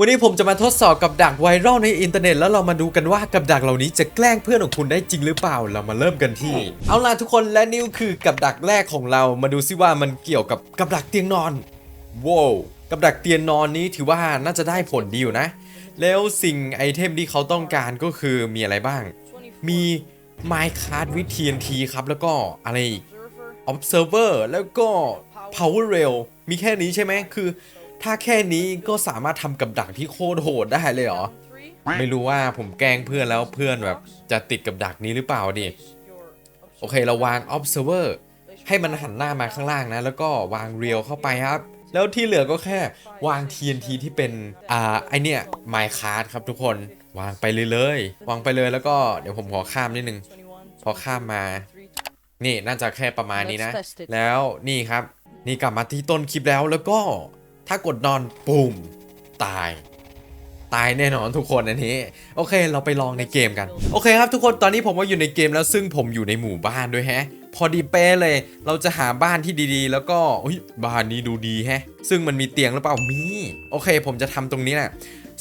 วันนี้ผมจะมาทดสอบกับดักไวรัลในอินเทอร์เน็ตแล้วเรามาดูกันว่ากับดักเหล่านี้จะแกล้งเพื่อนของคุณได้จริงหรือเปล่าเรามาเริ่มกันที่ เอาล่ะทุกคนและนี่คือกับดักแรกของเรามาดูซิว่ามันเกี่ยวกับกับดักเตียงนอนว้าวกับดักเตียงนอนนี้ถือว่าน่าจะได้ผลดีอยู่นะ แล้วสิ่งไอเทมที่เขาต้องการก็คือมีอะไรบ้าง มี Minecraft with TNT ครับแล้วก็อะไรอีก Observer แล้วก็ Power Rail มีแค่นี้ใช่ไหมคือ ถ้าแค่นี้ก็สามารถทำกับดักที่โคตรโหดได้เลยเหรอ ไม่รู้ว่าผมแกล้งเพื่อนแล้วเพื่อนแบบจะติดกับดักนี้หรือเปล่าดิโอเคเราวาง observer ให้มันหันหน้ามาข้างล่างนะ แล้วก็วางเรียวเข้าไปครับ แล้วที่เหลือก็แค่วาง TNT ที่เป็น อ่า ไอเนี่ย Minecraft ครับทุกคน วางไปเลยเลย วางไปเลยแล้วก็เดี๋ยวผมขอข้ามนิดนึง พอข้ามมา นี่น่าจะแค่ประมาณนี้นะ แล้วนี่ครับ นี่กลับมาที่ต้นคลิปแล้วแล้วก็ ถ้ากดนอนปุ่มตายตายแน่นอนทุกคนอันนี้ โอเค เราไปลองในเกมกัน โอเคครับทุกคนตอนนี้ผมก็อยู่ในเกมแล้วซึ่งผมอยู่ในหมู่บ้านด้วยแฮะ พอดีเป๊ะเลย เราจะหาบ้านที่ดีๆ แล้วก็บ้านนี้ดูดีแฮะ ซึ่งมันมีเตียงหรือเปล่ามีโอเค ผมจะทำตรงนี้แหละ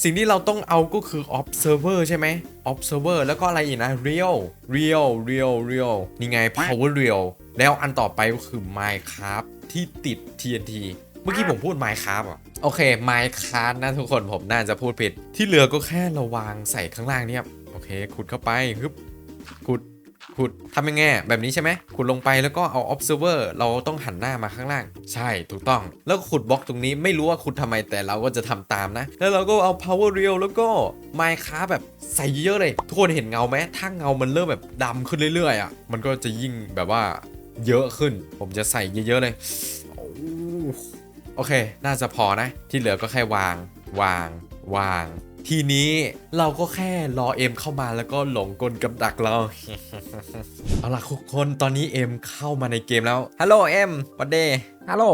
สิ่งที่เราต้องเอาก็คือ observer ใช่ไหม observer แล้วก็อะไรอีกนะ real real real real นี่ไง power real แล้วอันต่อไปก็คือ minecraft ที่ติด TNT มื่อกี้ผมพูด Minecraft อะโอเค Minecraft นะทุกคนผมน่าจะพูดผิด ที่เหลือก็แค่ราวางใส่ข้างล่างเนี่ยโอเค ขุดเข้าไปฮึบขุดขุดทำยังไงแบบนี้ใช่ไหมขุดลงไปแล้วก็เอา observer เราต้องหันหน้ามาข้างล่าง ใช่ถูกต้อง แล้วก็ขุดบล็อกตรงนี้ไม่รู้ว่าขุดทำไมแต่เราก็จะทำตามนะ แล้วเราก็เอา power rail แล้วก็ Minecraft แบบใส่เยอะเลย ทุกคนเห็นเงาไหมถ้าเงามันเริ่มแบบดำขึ้นเรื่อยๆอะมันก็จะยิ่งแบบว่าเยอะขึ้น ผมจะใส่เยอะๆเลยโอ เค น่าจะพอนะ ที่เหลือก็แค่วาง วาง วาง ทีนี้เราก็แค่รอเอ็มเข้ามาแล้วก็หลงกลกับดักเรา เอาล่ะทุกคนตอนนี้เอ็มเข้ามาในเกมแล้ว ฮัลโหลเอ็มวันเดย์ฮัลโหล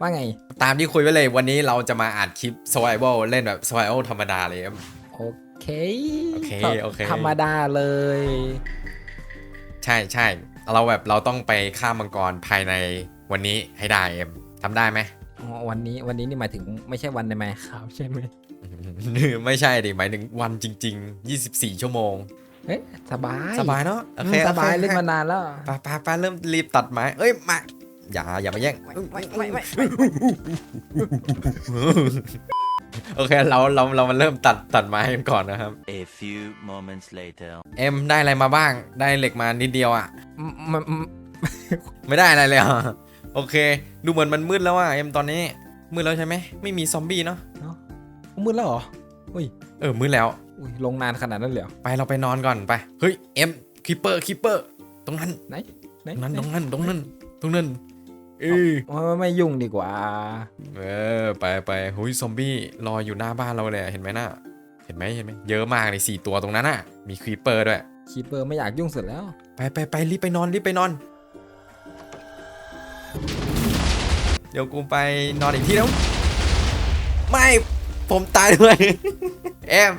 ว่าไง ตามที่คุยไว้เลยวันนี้เราจะมาอัดคลิป survival เล่นแบบ survival ธรรมดาเลยเอ็ม โอเคโอเคโอเค ธรรมดาเลย ใช่ใช่เราแบบเราต้องไปฆ่ามังกรภายในวันนี้ให้ได้เอ็มทำได้ไหม อ๋อวันนี้วันนี้นี่หมายถึงไม่ใช่วันในไมค์ครับใช่ไหมไม่ใช่ดิหมายถึงวันจริง ๆ 24 ชั่วโมงเอ๊ะสบายสบายเนาะโอเคอืมสบายโอคเล่นมานานแล้วไปไปไปเริ่มรีบตัดไม้เอ้ยมาอย่าอย่ามาแย่งไม่ไม่ไม่โอเคเราเราเรามาเริ่มตัดตัดไม้กันก่อนนะครับ A few moments later. เอ็มได้อะไรมาบ้างได้เหล็กมานิดเดียวอะ่ะมันมันไม่ได้อะไรเลยอะ โอเค ดูเหมือนมันมืดแล้วอะเอ็มตอนนี้ มืดแล้วใช่ไหมไม่มีซอมบี้เนาะมืดแล้วเหรอเออมืดแล้วอุ้ยลงนานขนาดนั้นเลยเหรอไปเราไปนอนก่อนไปเฮ้ยเอ็มคิปเปอร์คิปเปอร์ตรงนั้นไหนตรงนั้นตรงนั้นตรงนั้นตรงนั้นเออไม่ไม่ไม่ยุ่งดีกว่า เออไปไปหุยซอมบี้รออยู่หน้าบ้านเราเลยอะเห็นไหมน่ะเห็นไหมเห็นไหมเยอะมากเลยสี่ตัวตรงนั้นน่ะ มีครีปเปอร์ด้วยคีเปอร์ไม่อยากยุ่งเสร็จแล้ว ไปไปไปรีบไปนอนรีบไปนอน เดี๋ยวกูไปนอนอีกทีแล้วไม่ผมตายด้วยเอ็ม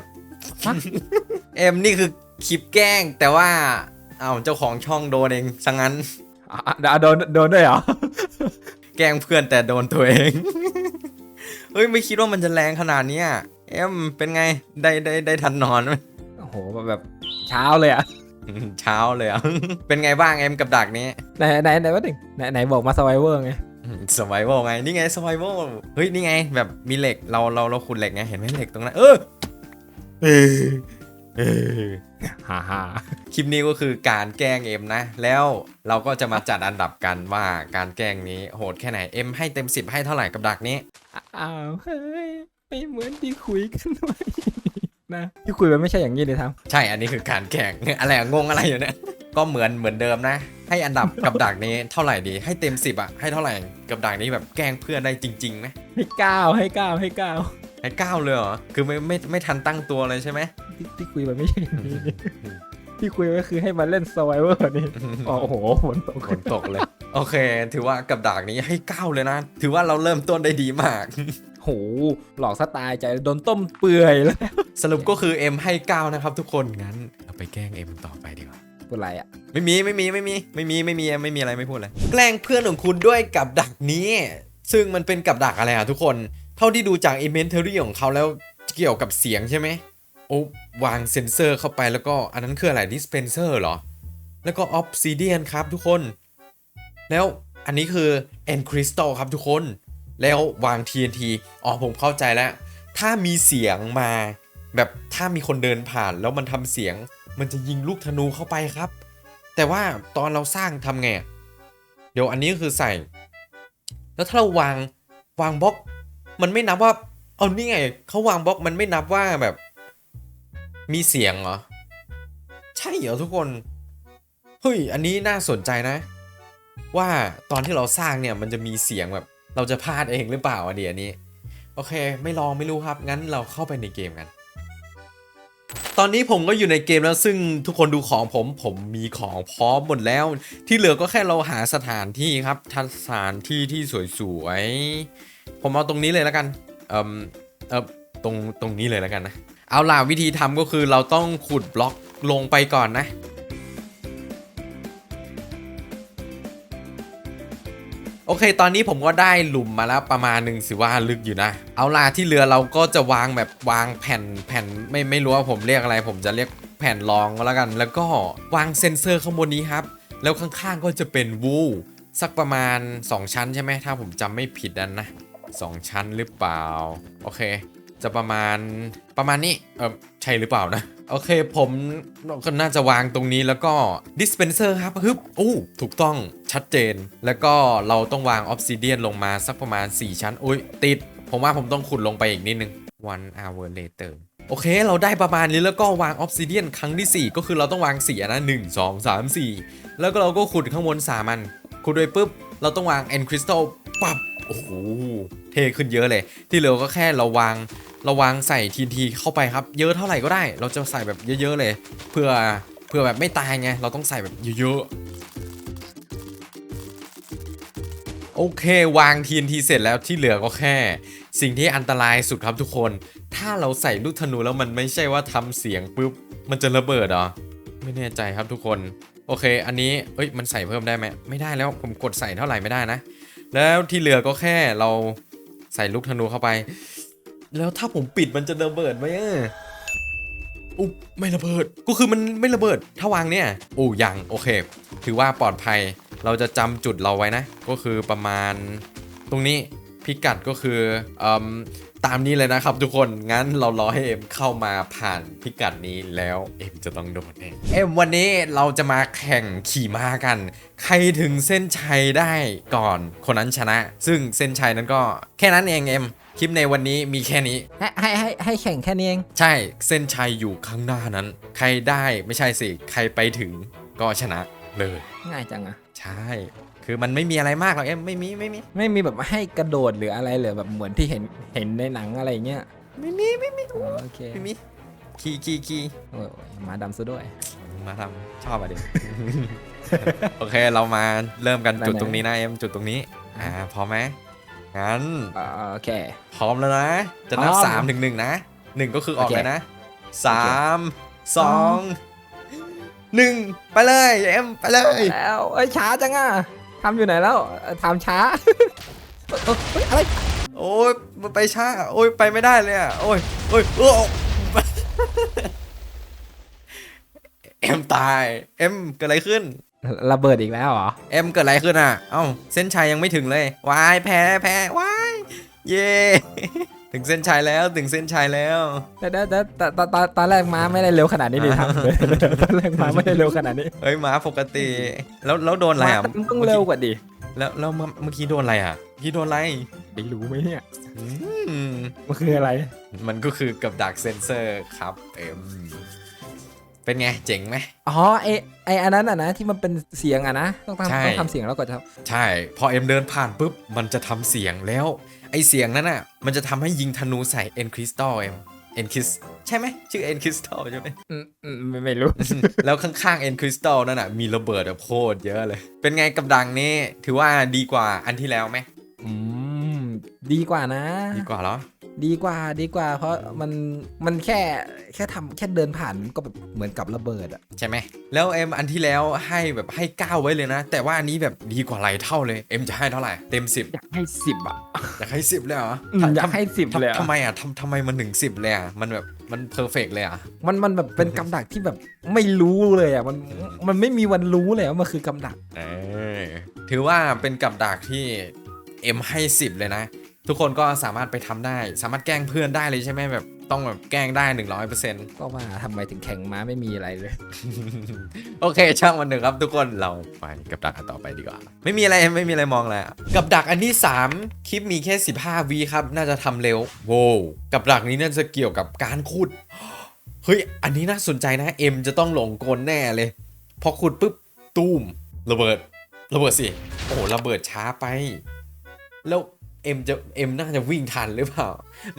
ฮะเอ็มนี่คือคลิปแกล้ง แต่ว่าเอาวเจ้าของช่องโดนเองซะงั้นอะอะโดนโดนด้วยเหรอแกล้งเพื่อนแต่โดนตัวเองเฮ้ยไม่คิดว่ามันจะแรงขนาดเนี้ยเอ็มเป็นไงได้ได้ได้ทันนอนไหมโอ้โหแบบเช้าเลยอะเช้าเลยอะเป็นไงบ้างเอ็มกับดักนี้ไหนไหนไหนว่าหนึ่งไหนไหนบอกมาสไวเวอร์ไง สไ i เวลไงนี่ไงสไ i เวลเฮ้ยนี่ไง แบบมีเหล็กเราเราเราขุดเหล็กไงเห็นไหมเหล็กตรงนั้นเออเออเออฮ่าฮ่าคลิปนี้ก็คือการแกล้งเอ็มนะ แล้วเราก็จะมาจัดอันดับกันว่าการแกล้งนี้โหดแค่ไหนเอ็มให้เต็ม10ให้เท่าไหร่กับดักนี้อ้าวเฮ้ยไม่เหมือนที่คุยกันไว้นะที่คุยมันไม่ใช่อย่างนี้เลยทั้งใช่อันนี้คือการแกล้งอะไรอะงงอะไรอยู่เนี่ย ก็เหมือนเหมือนเดิมนะ ให้อันดับกับดักนี้เท่าไหร่ดี ให้เต็ม 10อะให้เท่าไหร่กับดักนี้แบบแกล้งเพื่อนได้จริงๆไหมให้เก้าให้เก้าให้เก้าให้เก้าเลยเหรอคือไม่ไม่ไม่ทันตั้งตัวเลยใช่ไหมที่ที่คุยมันไม่ใช่อย่างนี้ที่คุยก็คือให้มาเล่นสไวเวอร์นี่อ๋อโอ้โหฝนตกฝนตกเลย โอเค ถือว่ากับดักนี้ให้เก้าเลยนะ ถือว่าเราเริ่มต้นได้ดีมากโหหลอกสไตล์ใจโดนต้มเปื่อยแล้ว สรุปก็คือ M ให้เก้านะครับทุกคนงั้น เราไปแกล้ง M ต่อไปดีกว่า พูดอะไรอะไม่มีไม่มีไม่มีไม่มีไม่มีไม่มีอะไรไม่พูดเลยแกล้งเพื่อนของคุณด้วยกับดักนี้ ซึ่งมันเป็นกับดักอะไรอะทุกคน เท่าที่ดูจาก inventory ของเขาแล้วเกี่ยวกับเสียงใช่ไหมโอ้วางเซนเซอร์เข้าไปแล้วก็อันนั้นคืออะไรดิสเพนเซอร์เหรอ แล้วก็ออฟซิเดียนครับทุกคน แล้วอันนี้คือแอนคริสตัลครับทุกคน แล้ววาง TNT อ๋อผมเข้าใจแล้ว ถ้ามีเสียงมา แบบถ้ามีคนเดินผ่านแล้วมันทำเสียง มันจะยิงลูกธนูเข้าไปครับ แต่ว่าตอนเราสร้างทำไงเดี๋ยวอันนี้ก็คือใส่ แล้วถ้าเราวางวางบล็อก มันไม่นับว่าเอานี่ไงเขาวางบล็อกมันไม่นับว่าแบบ มีเสียงเหรอ ใช่เหรอทุกคนเฮ้ยอันนี้น่าสนใจนะ ว่าตอนที่เราสร้างเนี่ยมันจะมีเสียงแบบ เราจะพลาดเองหรือเปล่าอันเดียนี้ โอเค ไม่ลองไม่รู้ครับ งั้นเราเข้าไปในเกมกัน ตอนนี้ผมก็อยู่ในเกมแล้วซึ่งทุกคนดูของผมผมมีของพร้อมหมดแล้ว ที่เหลือก็แค่เราหาสถานที่ครับทัสถานที่ที่สวยๆ ผมเอาตรงนี้เลยแล้วกันเอ่มเอ่อตรงตรงนี้เลยแล้วกันนะ เอาล่ะวิธีทำก็คือเราต้องขุดบล็อกลงไปก่อนนะ โอเค ตอนนี้ผมก็ได้หลุมมาแล้วประมาณหนึ่งสิว่าลึกอยู่นะ เอาล่ะที่เรือเราก็จะวางแบบวางแผ่นแผ่นไม่ไม่รู้ว่าผมเรียกอะไร ผมจะเรียกแผ่นรองก็แล้วกัน แล้วก็วางเซ็นเซอร์ข้างบนนี้ครับ แล้วข้างๆก็จะเป็นวูสักประมาณ 2 ชั้นใช่ไหมถ้าผมจำไม่ผิดนันนะ2ชั้นหรือเปล่า โอเค จะประมาณประมาณนี้เออใช่หรือเปล่านะ โอเคผมก็น่าจะวางตรงนี้แล้วก็ dispenser ครับฮึบอู้ถูกต้องชัดเจน แล้วก็เราต้องวาง obsidian ลงมาสักประมาณ 4 ชั้น อุ้ยติด ผมว่าผมต้องขุดลงไปอีกนิดนึง one hour later โอเค เราได้ประมาณนี้แล้วก็วาง obsidian ครั้งที่ 4 ก็คือเราต้องวาง4อันนะ 1 2 3 4 แล้วก็เราก็ขุดข้างบน3มันขุดไปปุ๊บ เราต้องวาง end crystal ปับโอ้โหเทขึ้นเยอะเลย ที่เหลือก็แค่เราวาง ราวางใส่ทีทีเข้าไปครับ เยอะเท่าไหร่ก็ได้ เราจะใส่แบบเยอะๆเลย เพื่อเพื่อแบบไม่ตายไง เราต้องใส่แบบเยอะๆ โอเควาง TNT เสร็จแล้วที่เหลือก็แค่ สิ่งที่อันตรายสุดครับทุกคน ถ้าเราใส่ลูกธนูแล้วมันไม่ใช่ว่าทำเสียงปุ๊บ มันจะระเบิดเหรอ ไม่แน่ใจครับทุกคน โอเค อันนี้ เอ้ย มันใส่เพิ่มได้ไหมไม่ได้แล้ว ผมกดใส่เท่าไหร่ไม่ได้นะ แล้วที่เหลือก็แค่เราใส่ลูกธนูเข้าไป แล้วถ้าผมปิดมันจะระเบิดไหมออุ๊บไม่ระเบิด ก็คือมันไม่ระเบิด ถ้าวางเนี่ยโอ้ยังโอเค ถือว่าปลอดภัย เราจะจำจุดเราไว้นะ ก็คือประมาณ ตรงนี้พิกัดก็คืออตามนี้เลยนะครับทุกคน งั้นเรารอให้เอ็มเข้ามาผ่านพิกัดนี้แล้วเอ็มจะต้องโดนเองเอ็มวันนี้เราจะมาแข่งขี่ม้ากัน ใครถึงเส้นชัยได้ก่อนคนนั้นชนะ ซึ่งเส้นชัยนั้นก็แค่นั้นเองเอ็ม คลิปในวันนี้มีแค่นี้ ให้ให้ให้ให้แข่งแค่นี้เองใช่เส้นชัยอยู่ข้างหน้านั้น ใครได้ไม่ใช่สิ ใครไปถึงก็ชนะเลย ง่ายจังอะใช่ คือมันไม่มีอะไรมากหรอกเอ็มไม่มีไม่มี ไม่มีแบบให้กระโดดหรืออะไรเลยแบบเหมือนที่เห็นเห็นในหนังอะไรเงี้ยไม่มีไม่มีอ๋อโอเคไม่มีขี่ขี่ขี่โอ้ยหมาดำซะด้วย มาทำชอบอะดิโอเคเรามาเริ่มกันได้จุดไหมตรงนี้นะเอ็มจุดตรงนี้อ่าพร้อมไหม งั้นอ่าโอเค พร้อมแล้วนะ จะนับพร้อมสามถึงหนึ่งนะหนึ่งก็คือออกโอเคเลยนะสามสองหนึ่งไปเลยเอ็มไปเลยแล้วเอ้ยช้าจังอะทำอยู่ไหนแล้วเอ่อทำช้าเอ้ยเอ้ยอะไรโอ้ยมันไปช้า โอ้ยไปไม่ได้เลยอะโอ้ยโอ้ยโอ้เอ็มตาย เอ็มเกิดอะไรขึ้น ระเบิดอีกแล้วเหรอ เอ็มเกิดอะไรขึ้นอะ เอ้า เส้นชัยยังไม่ถึงเลยวายแพ้แพ้วายเย่ถึงเส้นชัยแล้วถึงเส้นชัยแล้ว แต่แต่แต่แต่ตอนตอนตอนแรกม้าไม่ได้เร็วขนาดนี้ดิทำตอนแรกม้าไม่ได้เร็วขนาดนี้เฮ้ยหมาปกติ แล้วแล้วโดนอะไรม้าอะมันต้องเร็วกว่าดิแล้วแล้วเมื่อเมื่อกี้โดนอะไรอะเมื่อกี้โดนอะไรไม่รู้ไหมเนี่ยอืมมันคืออะไร มันก็คือกับดักเซนเซอร์ครับเอ็ม เป็นไงเจ๋งไหมอ๋อไอไออันนั้นอะนะที่มันเป็นเสียงอะนะต้องใช่ทำต้องทำเสียงแล้วก็จะใช่พอเอ็มเดินผ่านปุ๊บมันจะทำเสียงแล้วไอเสียงนั้นอะมันจะทำให้ยิงธนูใส่เอ็นคริสตัลเอ็มเอ็นคริสใช่ไหมชื่อเอ็นคริสตัลใช่ไหมอืมอืมไม่ไม่รู้ แล้วข้างๆเอ็นคริสตัลนั่นอะมีระเบิดแบบโคตรเยอะเลย เป็นไงกับดังนี้ถือว่าดีกว่าอันที่แล้วไหมอืมดีกว่านะ ดีกว่าเหรอ ดีกว่าดีกว่า เพราะมันมันแค่แค่ทำแค่เดินผ่านมันก็แบบเหมือนกับระเบิดอะใช่ไหมแล้วเอ็มอันที่แล้วให้แบบให้เก้าไว้เลยนะ แต่ว่าอันนี้แบบดีกว่าหลายเท่าเลยเอ็มจะให้เท่าไหร่เต็มสิบอยากให้สิบอะอยากให้สิบเลยเหรออืมทำอยากให้สิบทำเลยอะ ทำไมอะทำทำไมมันถึงสิบเลยอะมันแบบมันเพอร์เฟกเลยอะ มันมันแบบเป็นกำดักที่แบบไม่รู้เลยอะมันมันไม่มีวันรู้เลยว่ามันคือกำดัก เออถือว่าเป็นกับดักที่เอ็มให้สิบเลยนะ ทุกคนก็สามารถไปทำได้ สามารถแกล้งเพื่อนได้เลยใช่ไหมแบบต้องแบบแกล้งได้หนึ่งร้อยเปอร์เซ็นต์ก็ว่าทำไมถึงแข่งม้าไม่มีอะไรเลย โอเค ช่างมันหนึ่งครับทุกคนเราไปกับดักอันต่อไปดีกว่า ไม่มีอะไรไม่มีอะไรมองแล้วกับดักอันที่ 3 คลิปมีแค่ 15วีครับ น่าจะทำเร็วโว้วกับดักนี้น่าจะเกี่ยวกับการขุดเฮ้ยอันนี้น่าสนใจนะเอ็มจะต้องหลงกลแน่เลย พอขุดปุ๊บตูมระเบิดระเบิดสิโอ้โหระเบิดช้าไป แล้ว เอ็มจะเอ็มน่าจะวิ่งทันหรือเปล่า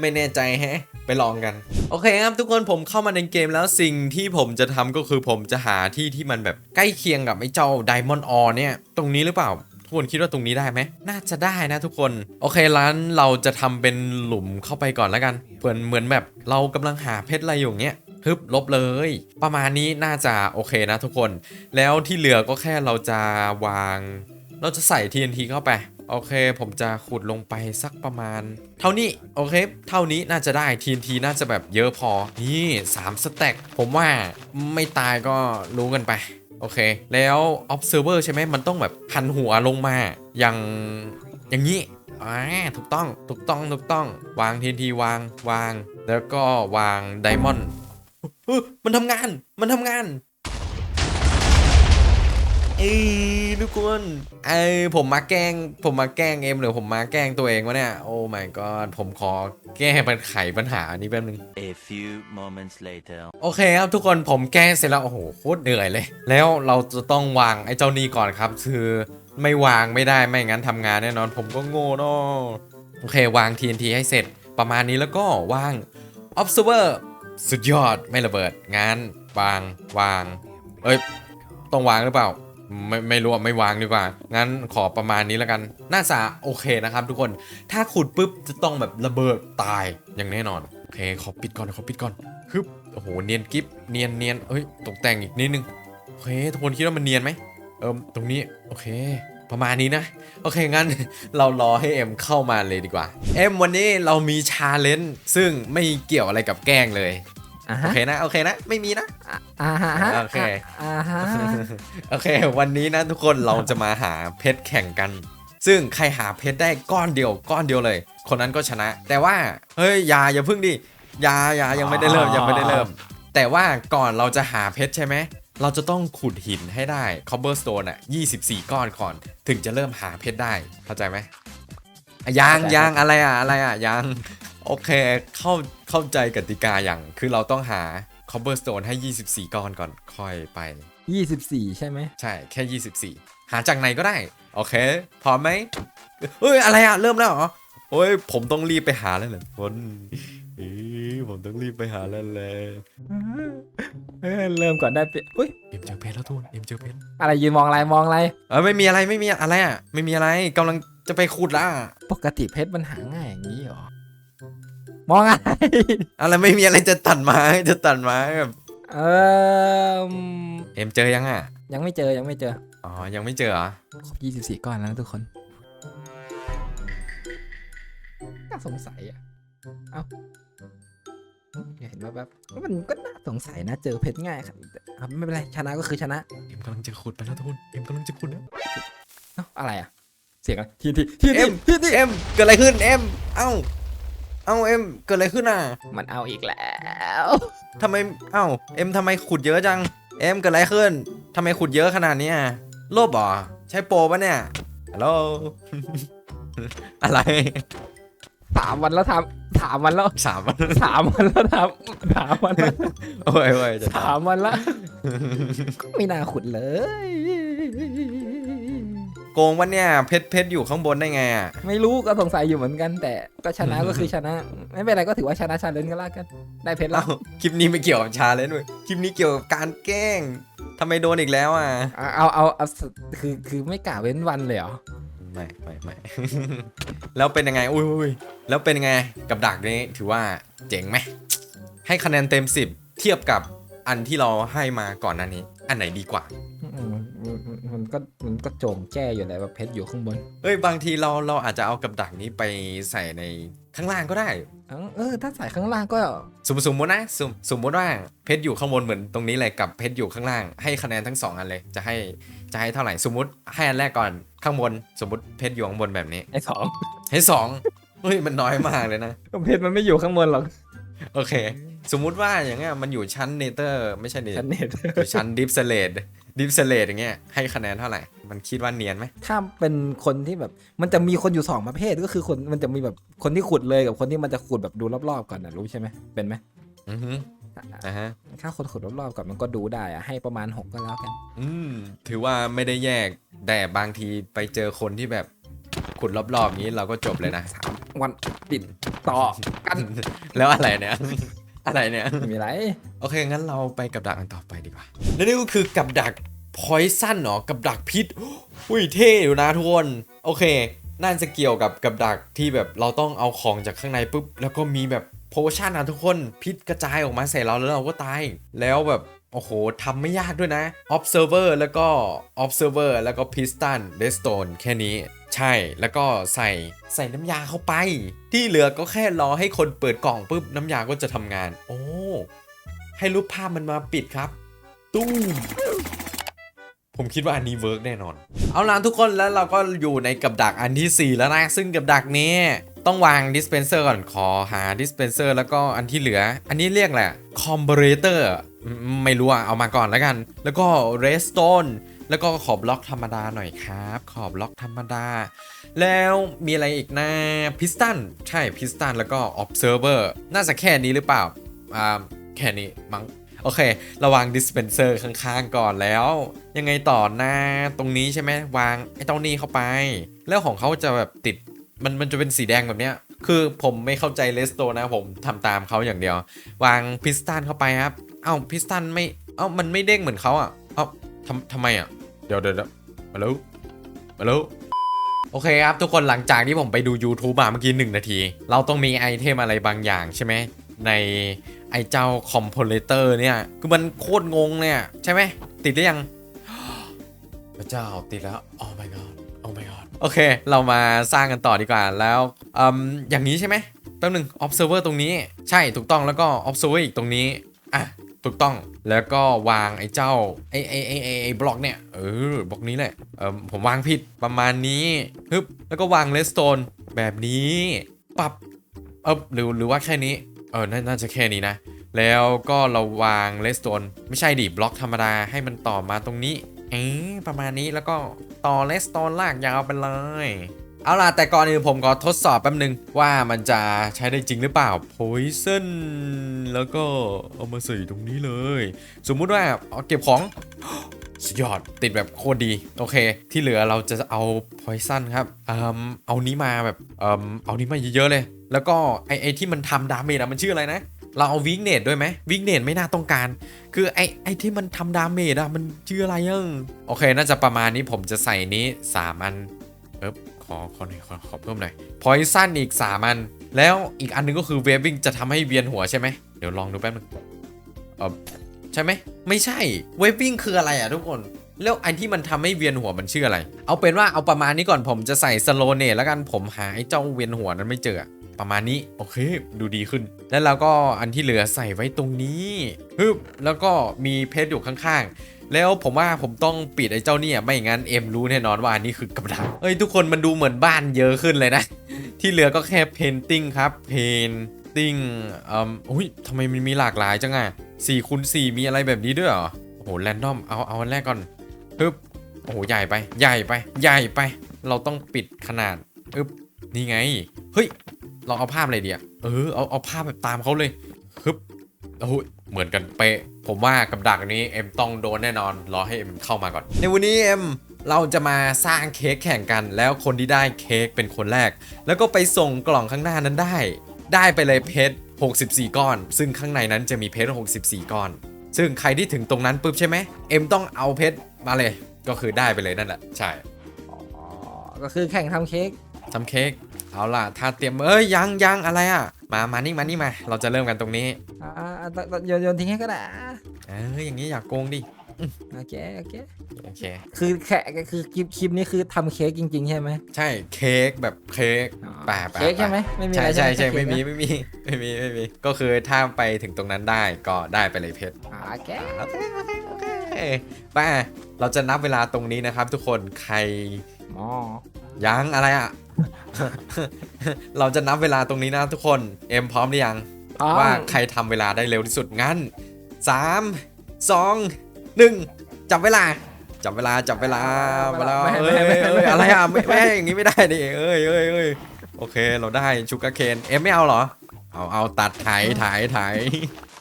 ไม่แน่ใจแฮะ ไปลองกัน โอเคครับทุกคนผมเข้ามาในเกมแล้วสิ่งที่ผมจะทำก็คือผมจะหาที่ที่มันแบบใกล้เคียงกับไอ้เจ้าไดมอนด์ออเนี่ย ตรงนี้หรือเปล่าทุกคนคิดว่าตรงนี้ได้ไหม น่าจะได้นะทุกคน โอเคร้านเราจะทำเป็นหลุมเข้าไปก่อนแล้วกัน เหมือนเหมือนแบบเรากำลังหาเพชรอะไรอยู่เงี้ยฮึบลบเลย ประมาณนี้น่าจะโอเคนะทุกคน แล้วที่เหลือก็แค่เราจะวาง เราจะใส่ TNT เข้าไป โอเค ผมจะขุดลงไปสักประมาณ เท่านี้ โอเค เท่านี้น่าจะได้ TNT น่าจะแบบเยอะพอ นี่3สแต็กผมว่าไม่ตายก็รู้กันไป โอเค แล้ว observer ใช่ไหมมันต้องแบบหันหัวลงมา อย่างอย่างนี้อ่าถูกต้องถูกต้องถูกต้อง วาง TNT วางวาง แล้วก็วาง Diamond เฮ้ยมันทำงาน มันทำงาน เอ้ยทุกคนไอ้ยผมมาแกล้ง ผมมาแกล้งเอ็มหรือผมมาแกล้งตัวเองวะเนี่ย โอ้ my god ผมขอแก้ปัญไขปัญหานี้แป๊บนึง A few moments later. โอเคครับทุกคนผมแก้เสร็จแล้ว โอ้โหโคตรเหนื่อยเลย แล้วเราจะต้องวางไอ้เจ้านี่ก่อนครับ คือไม่วางไม่ได้ไม่งั้นทำงานแน่นอน ผมก็โง่เนาะโอเควาง TNT ให้เสร็จประมาณนี้แล้วก็วาง observer สุดยอดไม่ระเบิด งานวางวาง เอ้ย ต้องวางหรือเปล่า ไม่ไม่รู้ไม่วางดีกว่า งั้นขอประมาณนี้แล้วกัน หน่าจะโอเคนะครับทุกคน ถ้าขุดปุ๊บจะต้องแบบระเบิดตายอย่างแน่นอน โอเคขอปิดก่อนขอปิดก่อนฮึบโอ้โหเนียนกิฟเนียนเนียนเอ้ยตกแต่งอีกนิดนึงโอเคทุกคนคิดว่ามันเนียนไหมเอิมตรงนี้โอเคประมาณนี้นะ โอเค งั้นเรารอให้เอ็มเข้ามาเลยดีกว่า เอ็มวันนี้เรามีชาเลนจ์ซึ่งไม่เกี่ยวอะไรกับแกล้งเลย อ่าโอฮะเคนะโอเคนะไม่มีนะ อ่าฮะโอเค อ่าฮะ โอเค วันนี้นะทุกคนเราจะมาหาเพชรแข่งกัน ซึ่งใครหาเพชรได้ก้อนเดียว ก้อนเดียวเลย คนนั้นก็ชนะ แต่ว่าเฮ้ยอย่าอย่าพึ่งดิอย่าอย่ายังไม่ได้เริ่มยังไม่ได้เริ่ม แต่ว่าก่อนเราจะหาเพชรใช่ไหมเราจะต้องขุดหินให้ได้ cobblestone อะ24 ก้อนก่อน ถึงจะเริ่มหาเพชรได้เข้าใจไหมอะยังยังอะไรอะอะไรอะยัง โอเคเข้าเข้าใจกติกาอย่างคือเราต้องหา cobblestone ให้ 24 ก้อนก่อนค่อยไปยี่สิบสี่ใช่ไหมใช่แค่ 24 หาจากไหนก็ได้ โอเค พร้อมไหมเฮ้ย อะไรอะเริ่มแล้วเหรอ โอ้ย ผมต้องรีบไปหาแล้วเหรอคนเอ้ยผมต้องรีบไปหาแล้วเลยเออเริ่มก่อนได้เปอุ้ยเอ็มเจอเพชรแล้วทุนเอ็มเจอเพชรอะไรยืนมองอะไรมองอะไรเออไม่มีอะไรไม่มีอะไรอะไม่มีอะไรกำลังจะไปขุดละปกติเพชรมันหาง่ายอย่างนี้เหรอ มองอะไร อะไรไม่มีอะไรจะตัดไม้จะตัดไม้แบบเออเอ็มเจอยังอะ ยังไม่เจอยังไม่เจอ อ๋อ ยังไม่เจอเหรอครบยี่สิบสี่ก้อนแล้วนะทุกคน น่าสงสัยอะ เอ้าเห็นว่าแบบมันก็น่าสงสัยนะ เจอเพชรง่ายครับแต่อะไม่เป็นไร ชนะก็คือชนะ เอ็มกำลังจะขุดไปแล้วทุนเอ็มกำลังจะขุดแล้วเอ้าอะไรอะ เสียงอะไรทีทีทีเอ็ทีมทีทีเอ็มเกิดอะไรขึ้นเอ็มเอ้า เอ้าเอ็มเกิดอะไรขึ้นอะมันเอาอีกแล้วทำไมเอ้าเอ็มทำไมขุดเยอะจังเอ็มเกิดอะไรขึ้นทำไมขุดเยอะขนาดเนี้ยโลภเหรอใช้โปรปะเนี่ยฮัลโหล อะไรสามวันแล้วทำสามวันแล้วสามวันสามวันแล้วทำสามวันแล้วโอ้ยโอ้ยจะสามวันแล้วก็ไม่น่าขุดเลย โกงวะเนี่ยเพชรเพชรอยู่ข้างบนได้ไงอะไม่รู้ก็สงสัยอยู่เหมือนกัน แต่ก็ชนะก็คือชนะ ไม่เป็นไรก็ถือว่าชนะชาเลนจ์ก็แล้วกัน ได้เพชรแล้เอ้าวคลิปนี้ไม่เกี่ยวกับชาเลนจ์เว้ยคลิปนี้เกี่ยวกับการแกล้งทำไมโดนอีกแล้วอะเอาเอาเอาเอาคือคือไม่กล่าวเว้นวันเลยเหรอมไม่ไม่ไม่ แล้วเป็นยังไงอุ้ยอุ้ยแล้วเป็นยังไงกับดักนี้ถือว่าเจ๋งไหมให้คะแนนเต็ม 10 เทียบกับอันที่เราให้มาก่อนหน้านี้ อันไหนดีกว่าอื มมันมันมันก็มันก็โจงแจ้อยู่แหละว่าเพชรอยู่ข้างบน เอ้ยบางทีเราเราอาจจะเอากับดักนี้ไปใส่ในข้างล่างก็ได้ เออเออถ้าใส่ข้างล่างก็สมมติสมมตินะสมสมมติว่าเพชรอยู่ข้างบนเหมือนตรงนี้เลยกับเพชรอยู่ข้างล่าง ให้คะแนนทั้งสองอันเลยจะให้จะให้เท่าไหร่สมมติให้อันแรกก่อนข้างบนสมมติเพชรอยู่ข้างบนแบบนี้ ไอ้สองให้สองเฮ้ยมันน้อยมากเลยนะ เพชรมันไม่อยู่ข้างบนหรอกโอเค สมมุติว่าอย่างเงี้ยมันอยู่ชั้นเนเธอร์ ไม่ใช่เนเธฉัอนร์เน็ตอยู่ชั้นดิฟเซเลด ดิฟเซเลดอย่างเงี้ยให้คะแนนเท่าไหร่ มันคิดว่าเนียนไหมถ้าเป็นคนที่แบบมันจะมีคนอยู่สองประเภทก็คือคนมันจะมีแบบคนที่ขุดเลยกับคนที่มันจะขุดแบบดูรอบๆก่อนนะรู้ใช่ไหมเป็นไหมอือฮึอ่าฮะถ้าคนขุดรอบๆก่อนมันก็ดูได้อะให้ประมาณหกก็แล้วกัน อืมถือว่าไม่ได้แยกแต่บางทีไปเจอคนที่แบบขุดรอบๆนี้เราก็จบเลยนะวันติดต่อกัน แล้วอะไรเนี่ย อะไรเนี่ยไม่มีไร โอเค งั้นเราไปกับดักอันต่อไปดีกว่าและนี่ก็คือกับดักพอยซันเนาะกับดักพิษอุ้ยเท่อยู่นะทุกคนโอเคน่าจะเกี่ยวกับกับดักที่แบบเราต้องเอาของจากข้างในปุ๊บ แล้วก็มีแบบโพชั่นนะทุกคนพิษกระจายออกมาใส่เราแล้วเราก็ตายแล้วแบบโอ้โหทำไม่ยากด้วยนะ observer แล้วก็ observer แล้วก็ piston redstone แค่นี้ ใช่แล้วก็ใส่ใส่น้ำยาเข้าไป ที่เหลือก็แค่รอให้คนเปิดกล่องปุ๊บน้ำยาก็จะทำงาน โอ้ให้รูปภาพมันมาปิดครับตู้มผมคิดว่าอันนี้เวิร์กแน่นอน เอาล่ะทุกคนแล้วเราก็อยู่ในกับดักอันที่ 4 แล้วนะ ซึ่งกับดักนี้ต้องวางดิสเพนเซอร์ก่อนขอหาดิสเพนเซอร์แล้วก็อันที่เหลือ อันนี้เรียกแหละคอมเบรเตอร์ไม่รู้อะเอามาก่อนแล้วกัน แล้วก็เรสโตน แล้วก็ขอบบล็อกธรรมดาหน่อยครับ ขอบบล็อกธรรมดา แล้วมีอะไรอีกนะพิสตันใช่พิสตันแล้วก็ observer น่าจะแค่นี้หรือเปล่าอ่าแค่นี้มั้งโอเค ระวางดิสเพนเซอร์ข้างๆก่อนแล้ว ยังไงต่อหน้าตรงนี้ใช่ไหมวางไอ้เต้านี้เข้าไป แล้วของเขาจะแบบติดมันมันจะเป็นสีแดงแบบเนี้ย คือผมไม่เข้าใจเลสโตนะผมทำตามเขาอย่างเดียว วางพิสตันเข้าไปครับ เอ้าพิสตันไม่ เอ้ามันไม่เด้งเหมือนเขาอะ เอ้า ทำทำไมอะ เดี๋ยวเดี๋ยวมาแล้วมาแล้วโอเคครับทุกคนหลังจากที่ผมไปดู YouTube มาเมื่อกี้ 1 นาที เราต้องมีไอเทมอะไรบางอย่างใช่ไหม ในไอเจ้าคอมโพเลเตอร์เนี่ย คือมันโคตรงงเนี่ยใช่ไหม ติดหรือยังพระเจ้าติดแล้วโอ้ my god โอ้ my god โอเค เรามาสร้างกันต่อดีกว่าแล้วอืมอย่างนี้ใช่ไหมแป๊บนึง observer ตรงนี้ใช่ถูกต้องแล้วก็ observer อีกตรงนี้อะ ถูกต้องแล้วก็วางไอ้เจ้าไอ้ไอ้ไอ้ไอ้ไอ้บล็อกเนี่ยเออบล็อกนี้แหละเออผมวางผิดประมาณนี้ฮึบแล้วก็วางเลสโตนแบบนี้ปรับเออหรือหรือว่าแค่นี้เออนน่าจะแค่นี้นะ แล้วก็เราวางเลสโตนไม่ใช่ดิบล็อกธรรมดาให้มันต่อมาตรงนี้เอ๊ะประมาณนี้แล้วก็ต่อเลสโตนลากยาวไปเลย เอาล่ะ แต่ก่อนอื่นผมขอทดสอบแป๊บนึง ว่ามันจะใช้ได้จริงหรือเปล่า poison แล้วก็เอามาใส่ตรงนี้เลย สมมุติว่าเอาเก็บของสุดยอดติดแบบโคตรดี โอเค ที่เหลือเราจะเอา poison ครับเอ่มเอานี้มาแบบเอ่มเอานี้มาเยอะๆเลย แล้วก็ไอไอที่มันทำดาเมจอะมันชื่ออะไรนะเราเอาวิกเนตด้วยไหมวิกเนตไม่น่าต้องการ คือไอไอที่มันทำดาเมจอะมันชื่ออะไรยังโอเค น่าจะประมาณนี้ผมจะใส่นี้ 3 อันเอ๊บ ขอขอหน่อยขอขอเพิ่มหน่อย poison อีก3อันแล้วอีกอันหนึงก็คือ waving จะทำให้เวียนหัวใช่ไหมเดี๋ยวลองดูแป๊บนึงเออใช่ไหมไม่ใช่ waving คืออะไรอะทุกคนแล้วไอที่มันทำให้เวียนหัวมันชื่ออะไร เอาเป็นว่าเอาประมาณนี้ก่อนผมจะใส่สโลเนตแล้วกันผมหาไอ้เจ้าเวียนหัวนั้นไม่เจอประมาณนี้โอเคดูดีขึ้น แล้วเราก็อันที่เหลือใส่ไว้ตรงนี้ฮึบแล้วก็มีเพชรอยู่ข้างๆ แล้วผมว่าผมต้องปิดไอ้เจ้าเนี่ยไม่งั้นเอ็มรู้แน่นอนว่าอันนี้คือกับดักเอ้ยทุกคนมันดูเหมือนบ้านเยอะขึ้นเลยนะ ที่เหลือก็แค่เพนติ้งครับเพนติ้งอืมอุ้ยทำไมมันมีหลากหลายจังอะสี่คูณสี่มีอะไรแบบนี้ด้วยเหรอโอ้โหแรนดอมเอาเอาอันแรกก่อนปึ๊บโอ้โหใหญ่ไปใหญ่ไปใหญ่ไป เราต้องปิดขนาดอึ๊บนี่ไงเฮ้ยเราเอาภาพอะไรเดีอะเออเอาเอาภาพแบบตามเขาเลยฮึบโอ้โห เหมือนกันเป๊ะ ผมว่ากับดักนี้เอ็มต้องโดนแน่นอน รอให้เอ็มเข้ามาก่อน ในวันนี้เอ็มเราจะมาสร้างเค้กแข่งกัน แล้วคนที่ได้เค้กเป็นคนแรก แล้วก็ไปส่งกล่องข้างหน้านั้นได้ ได้ไปเลยเพชร 64 ก้อน ซึ่งข้างในนั้นจะมีเพชร 64 ก้อน ซึ่งใครที่ถึงตรงนั้นปุ๊บใช่ไหมเอ็มต้องเอาเพชรมาเลย ก็คือได้ไปเลยนั่นแหละ ใช่อ๋อก็คือแข่งทำเค้กทำเค้ก เอาล่ะ ถ้าเตรียม เอ้ยยังยังอะไรอะ มามานี่มานี่มา เราจะเริ่มกันตรงนี้อ่าอ่าอ่าโยนโยนทิ้งให้ก็ได้อะเอ้ยอย่างนี้อยากโกงดิโอเคโอเคโอเค คือแค่คือคลิปคลิปนี้คือทำเค้กจริง ๆ ใช่ไหมใช่เค้กแบบเค้กอ๋อแปะแปะเค้กใช่ไหมไม่มีใช่อะไรใช่ใช่แค่ไม่มีเค้กนะไม่มีไม่มีไม่มีก็คือถ้าไปถึงตรงนั้นได้ก็ได้ไปเลยเพชร อ่าโอเคโอเคโอเคโอเคไปเราจะนับเวลาตรงนี้นะครับทุกคนใครหมอ ยังอะไรอะ เราจะนับเวลาตรงนี้นะทุกคน เอ็มพร้อมหรือยัง พร้อม ว่าใครทำเวลาได้เร็วที่สุดงั้น3 2 1จับเวลา จับเวลาจับเวลาเวลาเอ้ยเอ้ยเอ้ยอะไรอะไม่ไม่ให้อย่างนี้ไม่ได้ดิเอ้ยเอ้ยเอ้ยโอเคเราได้ชูการ์เคนเอ็มไม่เอาเหรอ เอาเอาตัดไถไถไถ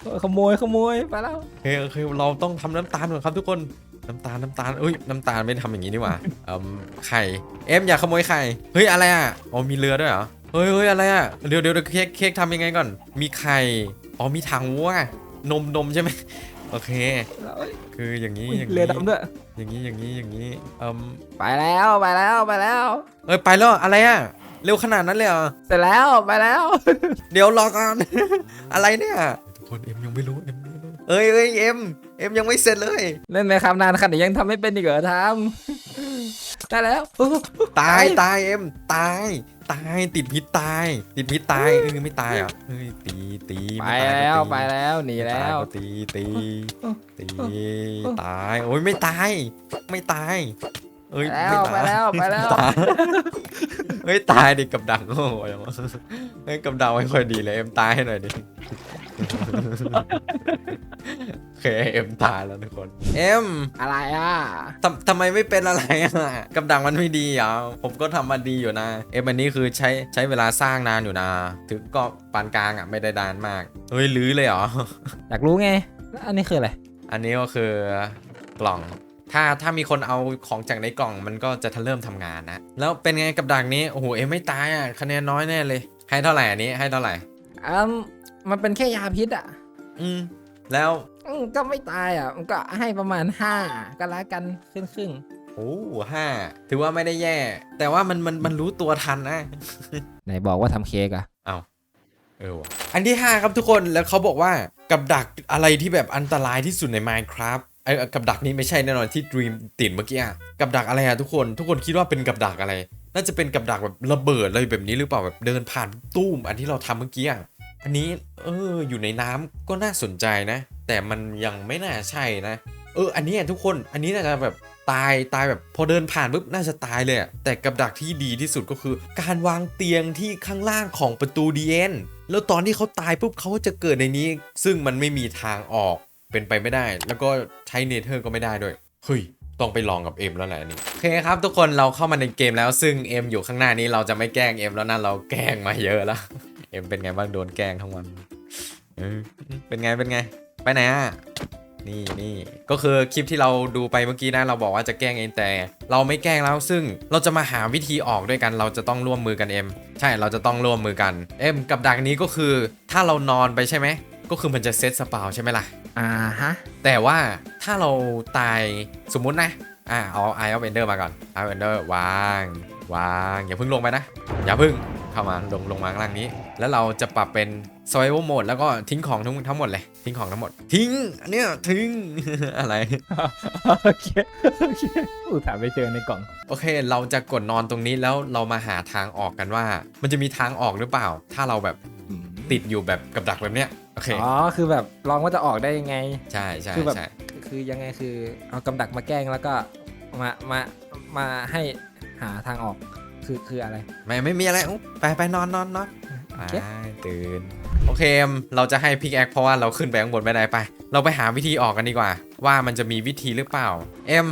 เออขโมยขโมยไปแล้ว โอเคโอเคเราต้องทำน้ำตาลก่อนครับทุกคน น้ำตาลน้ำตาลเอ้ยน้ำตาลไม่ทำอย่างนี้นี่หว่าเอ่มไข่เอ็มอย่าขโมยไข่เฮ้ยอะไรอะอ๋อมีเรือด้วยเหรอเฮ้ยเฮ้ยอะไรอะเดี๋ยวเดี๋ยวเดี๋ยวเค้กเค้กทำยังไงก่อน มีไข่อ๋อมีถังวัวนมนมใช่ไหมโอเคเอ้ยคืออย่างนี้อุ้ยอย่างนี้เรือดำด้วยอย่างนี้อย่างนี้อย่างนี้เอ่มไปแล้วไปแล้วไปแล้วเอ้ยไปแล้วอะไรอะเร็วขนาดนั้นเลยเหรอเสร็จแล้วไปแล้ว เดี๋ยวรอก่อนอะไรเนี่ยทุกคนเอ็มยังไม่รู้เอ็มยังไม่รู้ เอ้ยเอ้ยเอ็มเอ็มยังไม่เสร็จเลย เล่นไหมครับนานขนาดนี้ยังทำไม่เป็นอีกเหรอทำได้แล้วโอ้ตายไปตายเอ็มตาย ตายติดพิษตาย ติดพิษตายเออไม่ตายอะเฮ้ยตีตีไปม่ตายก็แล้วตีไปแล้วหนีไม่แล้ตายว ก็ตีตีตีตายโอ้ยไม่ตาย ไม่ตายเอ้ยแล้วไม่ไปตายแล้วไปแล้วตายเฮ้ยตายดิกับดักโง่ยังวะเฮ้ยกับดักไม่ค่อยดีเลยเอ็มตายให้หน่อยดิ โอเคเอ็มตายแล้วทุกคน เอ็มอะไรอะทำทำไมไม่เป็นอะไรอะกับดักมันไม่ดีอะผมก็ทำมาดีอยู่นะ เอ็มอันนี้คือใช้ใช้เวลาสร้างนานอยู่นะ ถึงก็ปานกลางอะไม่ได้ดานมาก เฮ้ยลื้อเลยเหรอ อยากรู้ไงแล้วอันนี้คืออะไร อันนี้ก็คือกล่อง ถ้าถ้ามีคนเอาของจากในกล่องมันก็จะเริ่มทำงานนะ แล้วเป็นไงกับดักนี้ โอ้โห เอ็มไม่ตายอะ คะแนนน้อยแน่เลย ให้เท่าไหร่อันนี้ ให้เท่าไหร่อืม มันเป็นแค่ยาพิษอะ อืม แล้วอืมก็ไม่ตายอะ มันก็ให้ประมาณห้าก็แล้วกันครึ่งครึ่งโอ้ห้าถือว่าไม่ได้แย่ แต่ว่ามันมันมันรู้ตัวทันนะๆไหนบอกว่าทำเค้กอะ เออว่ะอันที่ 5 ครับทุกคนแล้วเขาบอกว่ากับดักอะไรที่แบบอันตรายที่สุดใน Minecraft ไอ้กับดักนี้ไม่ใช่แน่นอนที่ Dream ติดเมื่อกี้อะกับดักอะไรอะทุกคน ทุกคนคิดว่าเป็นกับดักอะไร น่าจะเป็นกับดักแบบระเบิดอะไรแบบนี้หรือเปล่าแบบเดินผ่านตู้มอันที่เราทำเมื่อกี้อะ อันนี้เอออยู่ในน้ำก็น่าสนใจนะ แต่มันยังไม่น่าใช่นะ เออ อันนี้ทุกคนอันนี้น่าจะแบบตายตายแบบพอเดินผ่านปุ๊บน่าจะตายเลยแต่กับดักที่ดีที่สุดก็คือ การวางเตียงที่ข้างล่างของประตูดีเอ็นแล้วตอนที่เขาตายปุ๊บเขาจะเกิดในนี้ ซึ่งมันไม่มีทางออกเป็นไปไม่ได้ แล้วก็ใช้เนเธอร์ก็ไม่ได้ด้วยเฮ้ยต้องไปลองกับเอ็มแล้วแหละอันนี้โอเคครับทุกคนเราเข้ามาในเกมแล้วซึ่งเอ็มอยู่ข้างหน้านี้เราจะไม่แกล้งเอ็มแล้วนะเราแกล้งมาเยอะแล้ว อ็มเป็นไงบ้างโดนแกล้งทั้งวันเออเป็นไงเป็นไง ไปไหนอะนี่นี่ก็คือคลิปที่เราดูไปเมื่อกี้นะเราบอกว่าจะแกล้งเองแต่ เราไม่แกล้งแล้วซึ่งเราจะมาหาวิธีออกด้วยกัน เราจะต้องร่วมมือกันเอ็มใช่เราจะต้องร่วมมือกันเอ็มกับดักนี้ก็คือ ถ้าเรานอนไปใช่ไหมก็คือมันจะเซตสปาวใช่ไหมล่ะอ่าฮะแต่ว่าถ้าเราตายสมมุตินะอ่าเอา Eye of Ender มาก่อน Eye of Ender วางวางอย่าเพิ่งลงไปนะอย่าเพิ่ง เข้ามาลงลงมาข้างล่างนี้ แล้วเราจะปรับเป็น survival mode แล้วก็ทิ้งของทั้งทั้งหมดเลย ทิ้งของทั้งหมด ทิ้งอันเนี้ยทิ้ง อะไรโอเคโอเคอุตส่าห์ไปเจอในกล่อง โอเค เราจะกดนอนตรงนี้แล้วเรามาหาทางออกกันว่า มันจะมีทางออกหรือเปล่า ถ้าเราแบบติดอยู่แบบกับดักแบบเนี้ยโอเคอ๋อคือแบบลองว่าจะออกได้ยังไง ใช่ใช่คือแบบใช่คือยังไงคือเอากำดักมาแกล้งแล้วก็มามามาให้หาทางออก คือคืออะไร ไม่ไม่มีอะไรอุ๊ยไปไปนอนนอนนอนโอเค ไปตื่น โอเคเราจะให้พิกแอคเพราะว่าเราขึ้นไปข้างบนไม่ได้ไป เราไปหาวิธีออกกันดีกว่า ว่ามันจะมีวิธีหรือเปล่า เอ็ม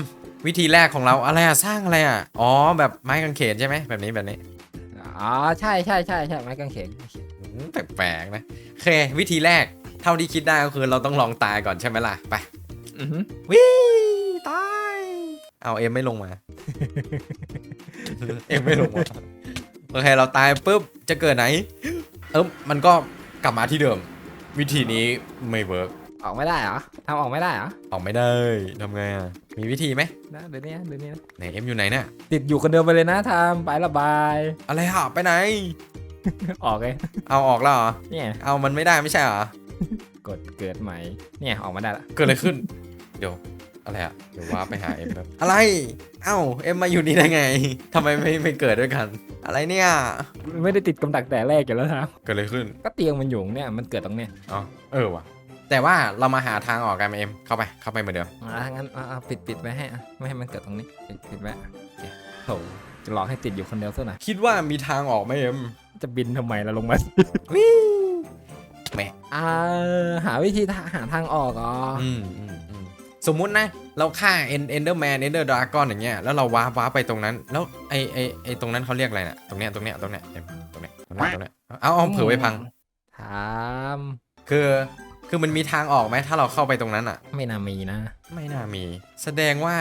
วิธีแรกของเราอะไรอะสร้างอะไรอะอ๋อแบบไม้กางเขนใช่ไหมแบบนี้แบบนี้ อ๋อใช่ใช่ใช่ใช่ไม้กางเขนอืมแปลกๆนะโอเค วิธีแรกเท่าที่คิดได้ก็คือเราต้องลองตายก่อนใช่ไหมล่ะ ไปอือหือวิตาย เอาเอ็มไม่ลงมา เอ็มไม่ลงมาโอเคเราตายปุ๊บจะเกิดไหน เออมันก็กลับมาที่เดิม วิธีนี้ไม่เวิร์กออกไม่ได้เหรอทำออกไม่ได้เหรอออกไม่ได้ทำไงอะมีวิธีไหมนะเดี๋ยวนี้เดี๋ยวนี้ไหนเอ็มอยู่ไหนเนี่ยติดอยู่คนเดิมไปเลยนะทามไประบาย อะไรหะไปไหน ออกเลยเอาออกแล้วเหรอเนี่ยเอามันไม่ได้ไม่ใช่เหรอกดเกิดใหม่เนี่ยออกมาได้ละเกิดอะไรขึ้น เดี๋ยว อะไรอะเดี๋ยวว่าไปหาเอ็มแบบอะไร เอ้าเอ็มมาอยู่นี่ได้ไงทำไมไม่ไม่เกิดด้วยกัน อะไรเนี่ย ไม่ได้ติดกำดักแต่แรกอยู่แล้วทามเกิดอะไรขึ้นก็เตียงมันอยู่เนี่ยมันเกิดตรงเนี้ยอ๋อเออว่ะ แต่ว่าเรามาหาทางออกกันไหมเอ็มเข้าไปเข้าไปเหมือนเดิมอะงั้นเอาเอาปิดปิดไว้ให้อะไม่ให้มันเกิดตรงนี้ปิดปิดไว้โอเคโถจะหลอกให้ติดอยู่คนเดียวซะหน่อยคิดว่ามีทางออกไหมเอ็มจะบินทำไมล่ะลงมาแหมอ่าหาวิธีทาหาทางออกอ๋อออืมอืมอืม สมมุตินะ เราฆ่าเอ็นเอนเดอร์แมนเอนเดอร์ดราก้อนอย่างเงี้ยแล้วเราว้าร์ปว้าร์ปไปตรงนั้น แล้วไอไอไอตรงนั้นเขาเรียกอะไรน่ะตรงเนี้ยตรงเนี้ยตรงเนี้ยเอ็มตรงเนี้ยตรงเนี้ยตรงเนี้ยเอาเอาเผื่อไว้พัง ถามคือคือมันมีทางออกไหมถ้าเราเข้าไปตรงนั้นอะ ไม่น่ามีนะ ไม่น่ามี แสดงว่า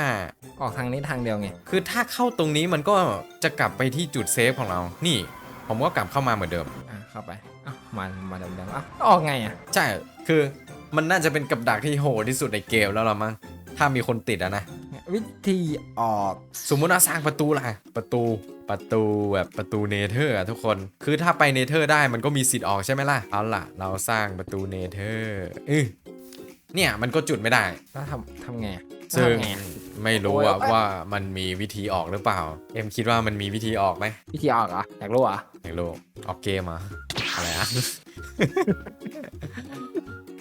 ออกทางนี้ทางเดียวไงคือถ้าเข้าตรงนี้มันก็จะกลับไปที่จุดเซฟของเรา นี่ ผมก็กลับเข้ามาเหมือนเดิมอะเข้าไปอะมามาเดิมๆอะออกไงอะใช่คือ มันน่าจะเป็นกับดักที่โหดที่สุดในเกมแล้วละมั้งถ้ามีคนติดอะนะ วิธีออกสมมุติว่าสร้างประตูล่ะ ประตูประตูแบบประตูเนเธอร์อะทุกคน คือถ้าไปเนเธอร์ได้มันก็มีสิทธิ์ออกใช่ไหมล่ะ เอาล่ะ เราสร้างประตูเนเธอร์อือเนี่ยมันก็จุดไม่ได้ แล้วทำทำไงอะซึ่งทำไงอะ ไม่รู้โอ้อะยว่ามันมีวิธีออกหรือเปล่า เอ็มคิดว่ามันมีวิธีออกไหมวิธีออกเหรออยากรู้เหรอะอยากรู้ออกเกมเหรอะอะไรอะ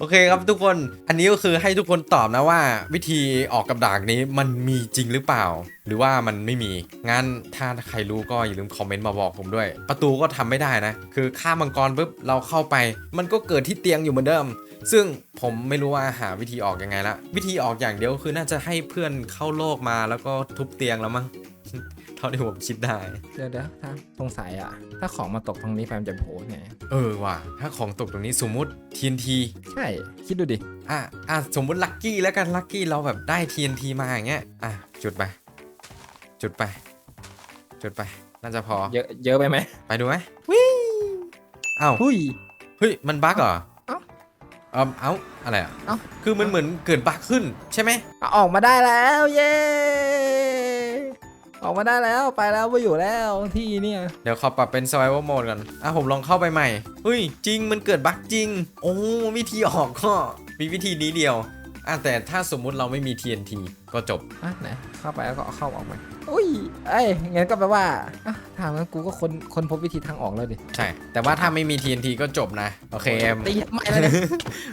โอเคครับทุกคน อันนี้ก็คือให้ทุกคนตอบนะว่า วิธีออกกับดักนี้มันมีจริงหรือเปล่า หรือว่ามันไม่มี งั้นถ้าใครรู้ก็อย่าลืมคอมเมนต์มาบอกผมด้วย ประตูก็ทำไม่ได้นะ คือฆ่ามังกรปุ๊บเราเข้าไป มันก็เกิดที่เตียงอยู่เหมือนเดิม ซึ่งผมไม่รู้ว่าหาวิธีออกยังไงละ วิธีออกอย่างเดียวคือน่าจะให้เพื่อนเข้าโลกมาแล้วก็ทุบเตียงแล้วมั้ง เท่าที่ผมคิดได้ เดี๋ยวเดี๋ยวถ้าสงสัยอะ ถ้าของมาตกตรงนี้แฟมจะโผล่ไงเออว่ะถ้าของตกตรงนี้สมมุติ TNT ใช่ คิดดูดิ อะอะสมมุติลัคกี้แล้วกันลัคกี้เราแบบได้ TNT มาอย่างเงี้ยอะจุดไป จุดไป จุดไป น่าจะพอ เยอะเยอะไปไหมไปดูไหมวิ่งเอ้าหุยเฮ้ยมันบั๊กเหรอเอ้าเอ้าเอ้าอะไรอะเอ้าคือมันเหมือนเกิดบั๊กขึ้นใช่ไหมอะออกมาได้แล้ว เย้ ออกมาได้แล้วไปแล้วไปอยู่แล้วที่เนี่ยเดี๋ยวขอปรับเป็น survival mode กันอะผมลองเข้าไปใหม่เฮ้ยจริงมันเกิดบั๊กจริง โอ้วิธีออกก็มีวิธีนี้เดียว อะแต่ถ้าสมมุติเราไม่มี TNT ก็จบ อะไหนเข้าไปแล้วก็เอาเข้าออกมาอุ้ยเอ้ยงั้นก็แปลว่าอะถามงั้นกูก็คนคนพบวิธีทางออกแล้วดิใช่ แต่ว่าถ้าไม่มี TNT ก็จบนะ โอเคเอ็ม ตีไม่แล้วเนี่ย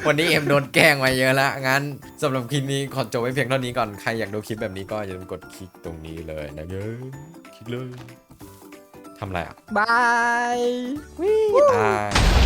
วันนี้เอ็มโดนแกล้งมาเยอะแล้วงั้นสำหรับคลิปนี้ขอจบไว้เพียงเท่านี้ก่อน ใครอยากดูคลิปแบบนี้ก็อย่าลืมกดคลิกตรงนี้เลยนะเยอะคลิกเลยทำอะไรอะบายตาย